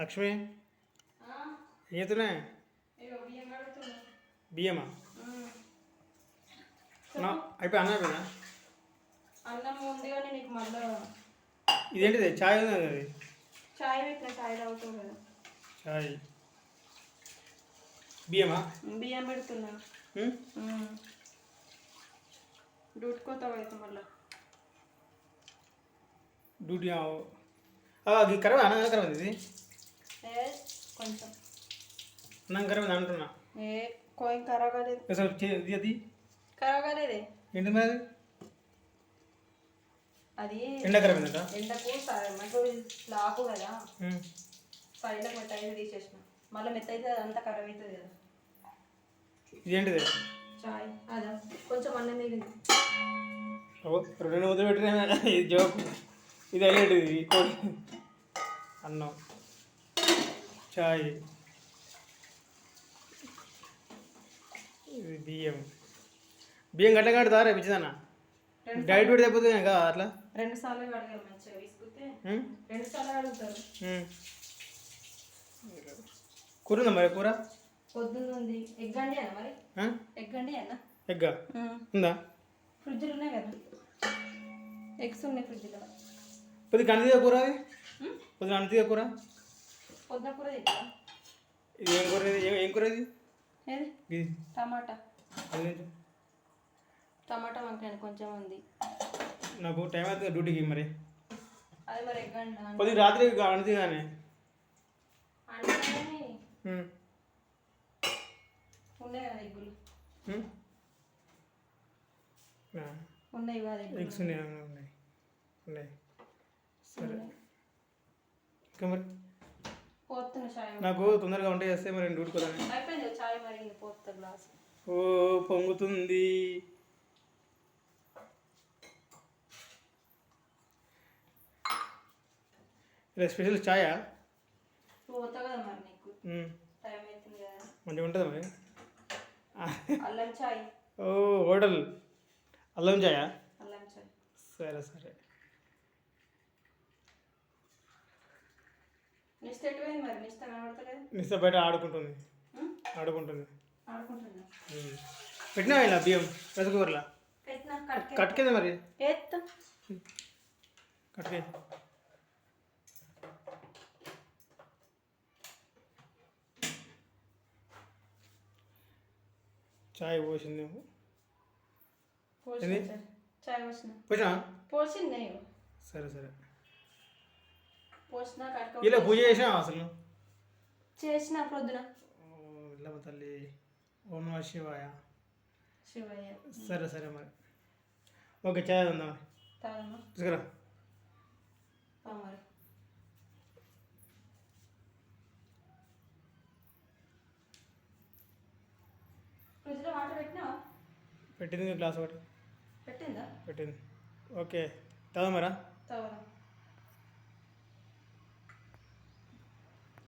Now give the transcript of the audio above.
లక్ష్మి? కడుగుతున్నా. బియ్యమా? అయిపోయి అన్న అయిపోయిందా? అన్నం ఉంది కానీ నీకు మళ్ళీ ఇదేంటిది? చాయ్ ఉంది అది. చాయ్ పెట్టిన చాయ్ తాగుతావు కదా. చాయ్. బియ్యమా? బియ్యం పెడుతున్నా. ఉం? డ్యూటీ కోత అవుతుంది మళ్ళీ. డ్యూటీ అది కరవా? అన్నం కరవ ఇది? కొంచెం. అంటున్నా. ఏ ఖరాబ్ కాలేదు. అసలు చే- ఇది అది? ఖరాబ్ కాలేదే. ఏంటి మరి అది? ఎండ ఎండకు కదా. సైడ్లో మెత్త అయితే తీసేసిన. మళ్ళీ మెత్త అయితే అదంతా ఖరాబ్ అవుతుంది కదా. ఇదేంటిది? చాయ్ అదా. కొంచెం అన్నం మిగిలింది. ఓ, రెండు ముద్దు పెట్టిన ఇది జోక్. ఇది హైలైట్ ఇది కోడి. అన్నం. చాయ్. ఇది బియ్యం. బియ్యం గట్ల కడతా రేపు ఇచ్చిందన్న డైట్ పెడితే అయిపోతుంది కదా అట్లా? రెండు సార్లు కడగాలి మంచిగా విసుకుతే? రెండు సార్లు కడుగుతారు. కూర ఉందా మరి కూర? పొద్దున్న ఉంది. ఎగ్ అండి అన్న మరి? ఎగ్ అండి అన్న? ఎగ్గా? ఉందా? ఫ్రిడ్జ్లు ఉన్నాయి కదా? ఎగ్స్ ఉన్నాయి ఫ్రిడ్జ్లో. కొద్దిగా కందిగా కూర అది? కొద్దిగా అంతిగా కూర? పొద్దున తెచ్చా ఇది ఏం కూర ఏం- కూర ఇది? ఏది? టమాటా? టమాటా వంకాయ కొంచెం ఉంది. నాకు టైం అవుతుంది డ్యూటీకి మరి. అది మరి ఎగ్ అండి కొద్దిగా రాత్రి అంతి కానీ. ఉన్నాయి కదా ఎగ్గులు? ఉన్నాయి కదా ఎగ్గులు? ఎగ్స్ ఉన్నాయి అవును, ఉన్నాయి. ఉన్నాయి. సరే. ఇంకా మరి? నాకు తొందరగా వంట చేస్తే మరి నేను డ్యూటీకి చాయ్ ఓ పొంగుతుంది. ఇలా స్పెషల్ ఛాయా మంచిగా ఉంటుందా మరి? అల్లం చాయ్. ఓ హోటల్. అల్లం ఛాయా అల్లం చాయ్. సరే సరే. నిష్ట ఎటుపోయింది మరి? నిష్ట కనబడతలేదు. నిస్త బయట ఆడుకుంటుంది? ఆడుకుంటుంది. పెట్టినా ఇలా బియ్యం? కట్కే కట్కేదా మరి? కట్కే చాయ్ పోసింది పోసిన. పోసిన? పోసింది సరే సరే. ఇలా పూజ చేసినా అసలు? చేసిన ప్రొద్దున ఇల్లమ్మ తల్లి ఓం నమ శివాయ. శివయ్య సరే సరే మరి. ఓకే తాగమ్మా తీసుకురా. పా మరి. ఫ్రిడ్జ్లో వాటర్ పెట్టినావా? పెట్టింది గ్లాస్ ఒకటి పెట్టిందా? పెట్టింది. ఓకే తాదా మరా. తాగరా